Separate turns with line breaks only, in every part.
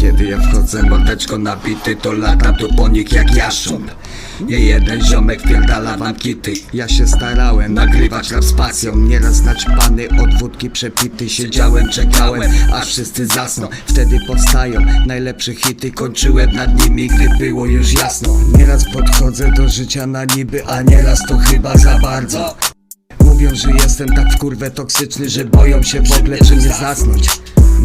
Kiedy ja wchodzę mordeczko nabity To latam tu po nich jak jaszcząb Nie jeden ziomek wpierdala wam kity. Ja się starałem nagrywać rap z pasją Nieraz naćpany od wódki przepity Siedziałem, czekałem, aż wszyscy zasną. Wtedy powstają najlepsze hity. Kończyłem nad nimi, gdy było już jasno. Nieraz podchodzę do życia na niby A nieraz to chyba za bardzo. Mówią, że jestem tak w kurwę toksyczny, że boją się w ogóle przy mnie zasnąć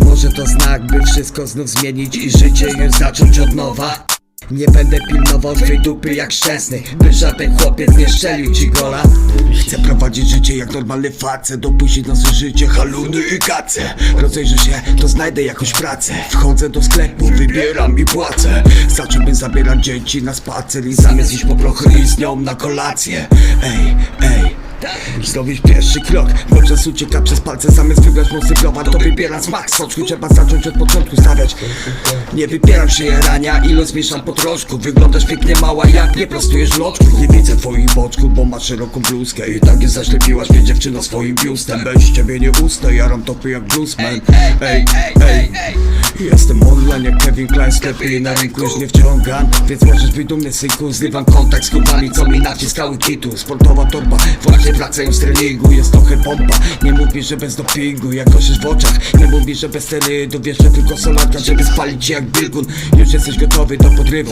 Może to znak, by wszystko znów zmienić i życie już zacząć od nowa? Nie będę pilnował twej dupy jak szczęsny By żaden chłopiec nie szczelił ci gola. Chcę prowadzić życie jak normalny facet Dopuścić na swoje życie haluny i kace. Rozejrzę się, to znajdę jakąś pracę. Wchodzę do sklepu, wybieram i płacę. Zacząłbym zabierać dzieci na spacer I zamiast iść po prochy z nią na kolację. Ej, ej Zrobić pierwszy krok, bo czas ucieka przez palce Zamiast wybrać mocny browar, to wybieram smak. Soczku Trzeba zacząć od początku stawiać. Nie wypieram przyjarania, ilo zmieszam po troszku. Wyglądasz pięknie mała, jak nie prostujesz loczku. Nie widzę twoich boczków, bo masz szeroką bluzkę. I tak je zaślepiłaś mnie dziewczyno swoim biustem. Bez ciebie nie jaram topy jak bluesman. Ej, ej, Jestem online jak Kevin Klein, sklepy i na rynku już nie wciągam. Więc możesz być dumny synku, zrywam kontakt z kubami Co mi naciskały kitu, sportowa torba Właśnie wracają z treningu, jest trochę pompa. Nie mówisz, że bez dopingu, jak koszysz w oczach. Nie mówisz, że bez sterydu, wiesz, że tylko solarka Żeby spalić cię jak biegun. Już jesteś gotowy do podrywu!